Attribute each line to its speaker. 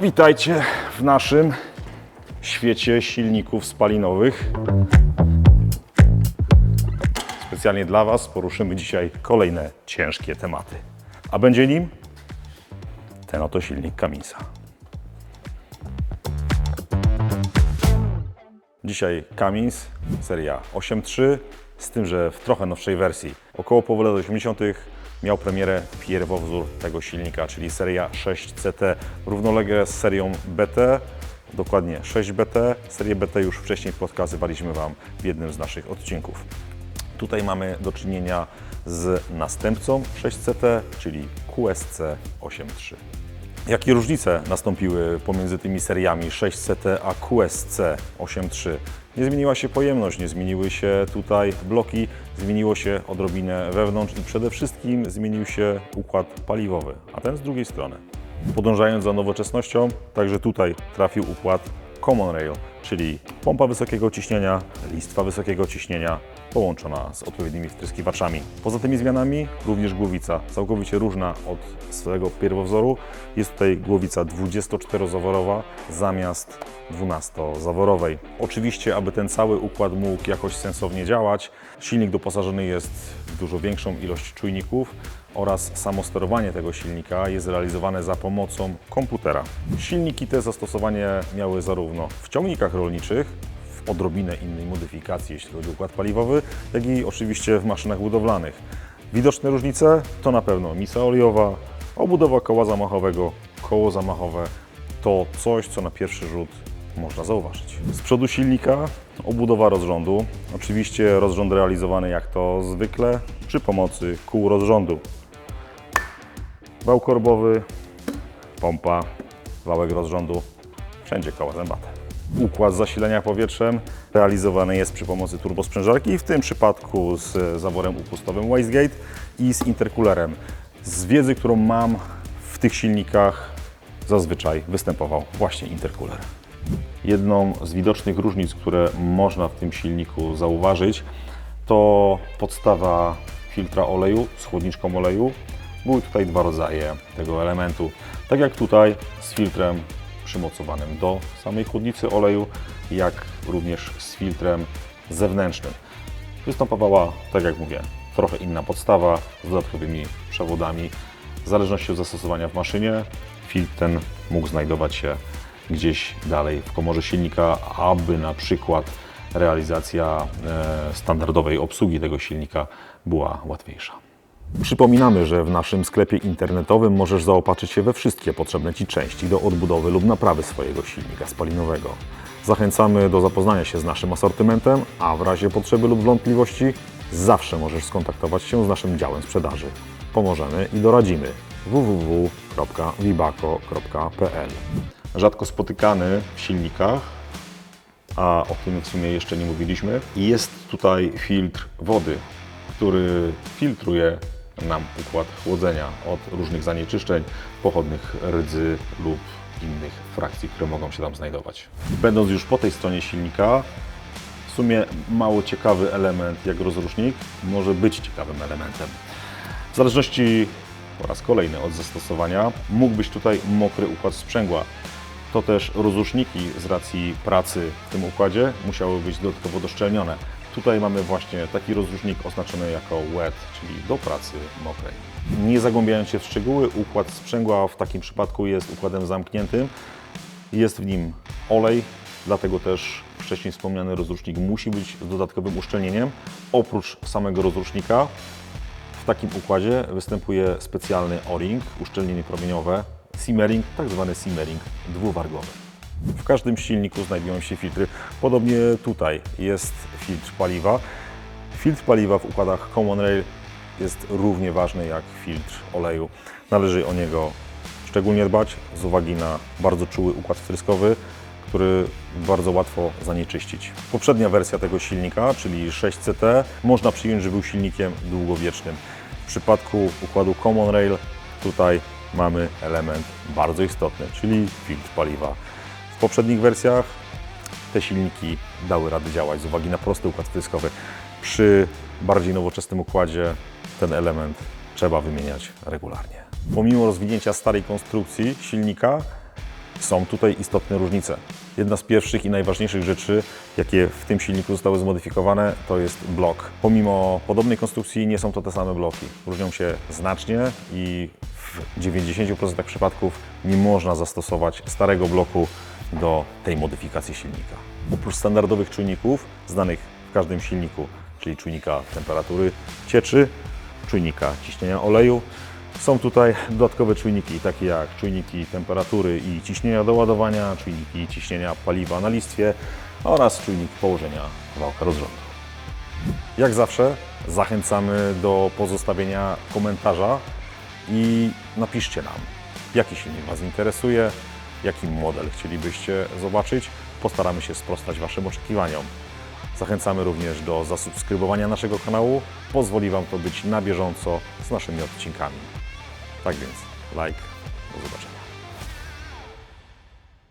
Speaker 1: Witajcie w naszym świecie silników spalinowych. Specjalnie dla Was poruszymy dzisiaj kolejne ciężkie tematy. A będzie nim ten oto silnik Kaminsa. Dzisiaj Cummins, seria 8.3, z tym, że w trochę nowszej wersji. Około połowy lat 80. miał premierę pierwowzór tego silnika, czyli seria 6CT, równolegle z serią BT, dokładnie 6BT. Serię BT już wcześniej pokazywaliśmy Wam w jednym z naszych odcinków. Tutaj mamy do czynienia z następcą 6CT, czyli QSC 8.3. Jakie różnice nastąpiły pomiędzy tymi seriami 6CT a QSC 8.3? Nie zmieniła się pojemność, nie zmieniły się tutaj bloki, zmieniło się odrobinę wewnątrz i przede wszystkim zmienił się układ paliwowy, a ten z drugiej strony. Podążając za nowoczesnością, także tutaj trafił układ Common Rail, czyli pompa wysokiego ciśnienia, listwa wysokiego ciśnienia połączona z odpowiednimi wtryskiwaczami. Poza tymi zmianami również głowica, całkowicie różna od swojego pierwowzoru. Jest tutaj głowica 24-zaworowa zamiast 12-zaworowej. Oczywiście, aby ten cały układ mógł jakoś sensownie działać, silnik doposażony jest w dużo większą ilość czujników oraz samo sterowanie tego silnika jest realizowane za pomocą komputera. Silniki te zastosowanie miały zarówno w ciągnikach rolniczych, w odrobinę innej modyfikacji, jeśli chodzi o układ paliwowy, jak i oczywiście w maszynach budowlanych. Widoczne różnice to na pewno misa olejowa, obudowa koła zamachowego, koło zamachowe to coś, co na pierwszy rzut można zauważyć. Z przodu silnika obudowa rozrządu. Oczywiście rozrząd realizowany jak to zwykle przy pomocy kół rozrządu. Wał korbowy, pompa, wałek rozrządu, wszędzie koła zębate. Układ zasilania powietrzem realizowany jest przy pomocy turbosprzężarki, w tym przypadku z zaworem upustowym wastegate i z intercoolerem. Z wiedzy, którą mam w tych silnikach zazwyczaj występował właśnie intercooler. Jedną z widocznych różnic, które można w tym silniku zauważyć, to podstawa filtra oleju z chłodniczką oleju. Były tutaj dwa rodzaje tego elementu. Tak jak tutaj z filtrem przymocowanym do samej chłodnicy oleju, jak również z filtrem zewnętrznym. Występowała, tak jak mówię, trochę inna podstawa z dodatkowymi przewodami. W zależności od zastosowania w maszynie, filtr ten mógł znajdować się gdzieś dalej w komorze silnika, aby na przykład realizacja e, standardowej obsługi tego silnika była łatwiejsza. Przypominamy, że w naszym sklepie internetowym możesz zaopatrzyć się we wszystkie potrzebne Ci części do odbudowy lub naprawy swojego silnika spalinowego. Zachęcamy do zapoznania się z naszym asortymentem, a w razie potrzeby lub wątpliwości zawsze możesz skontaktować się z naszym działem sprzedaży. Pomożemy i doradzimy www.vibaco.pl Rzadko spotykany w silnikach, a o tym w sumie jeszcze nie mówiliśmy, jest tutaj filtr wody, który filtruje nam układ chłodzenia od różnych zanieczyszczeń pochodnych rdzy lub innych frakcji, które mogą się tam znajdować. Będąc już po tej stronie silnika, w sumie mało ciekawy element jak rozrusznik może być ciekawym elementem. W zależności po raz kolejny od zastosowania mógł być tutaj mokry układ sprzęgła. To też rozruszniki z racji pracy w tym układzie musiały być dodatkowo doszczelnione. Tutaj mamy właśnie taki rozrusznik oznaczony jako wet, czyli do pracy mokrej. Nie zagłębiając się w szczegóły, układ sprzęgła w takim przypadku jest układem zamkniętym. Jest w nim olej, dlatego też wcześniej wspomniany rozrusznik musi być dodatkowym uszczelnieniem. Oprócz samego rozrusznika w takim układzie występuje specjalny o-ring, uszczelnienie promieniowe, simmering, tak zwany simmering dwuwargowy. W każdym silniku znajdują się filtry. Podobnie tutaj jest filtr paliwa. Filtr paliwa w układach Common Rail jest równie ważny jak filtr oleju. Należy o niego szczególnie dbać z uwagi na bardzo czuły układ wtryskowy, który bardzo łatwo zanieczyścić. Poprzednia wersja tego silnika, czyli 6CT, można przyjąć, że był silnikiem długowiecznym. W przypadku układu Common Rail tutaj mamy element bardzo istotny, czyli filtr paliwa. W poprzednich wersjach te silniki dały radę działać z uwagi na prosty układ wtryskowy. Przy bardziej nowoczesnym układzie ten element trzeba wymieniać regularnie. Pomimo rozwinięcia starej konstrukcji silnika, Są tutaj istotne różnice. Jedna z pierwszych i najważniejszych rzeczy, jakie w tym silniku zostały zmodyfikowane, to jest blok. Pomimo podobnej konstrukcji nie są to te same bloki. Różnią się znacznie i w 90% przypadków nie można zastosować starego bloku do tej modyfikacji silnika. Oprócz standardowych czujników znanych w każdym silniku, czyli czujnika temperatury cieczy, czujnika ciśnienia oleju, są tutaj dodatkowe czujniki, takie jak czujniki temperatury i ciśnienia do ładowania, czujniki ciśnienia paliwa na listwie oraz czujnik położenia wałka rozrządu. Jak zawsze zachęcamy do pozostawienia komentarza i napiszcie nam, jaki silnik Was interesuje, jaki model chcielibyście zobaczyć. Postaramy się sprostać Waszym oczekiwaniom. Zachęcamy również do zasubskrybowania naszego kanału. Pozwoli Wam to być na bieżąco z naszymi odcinkami. Tak więc, like, do zobaczenia.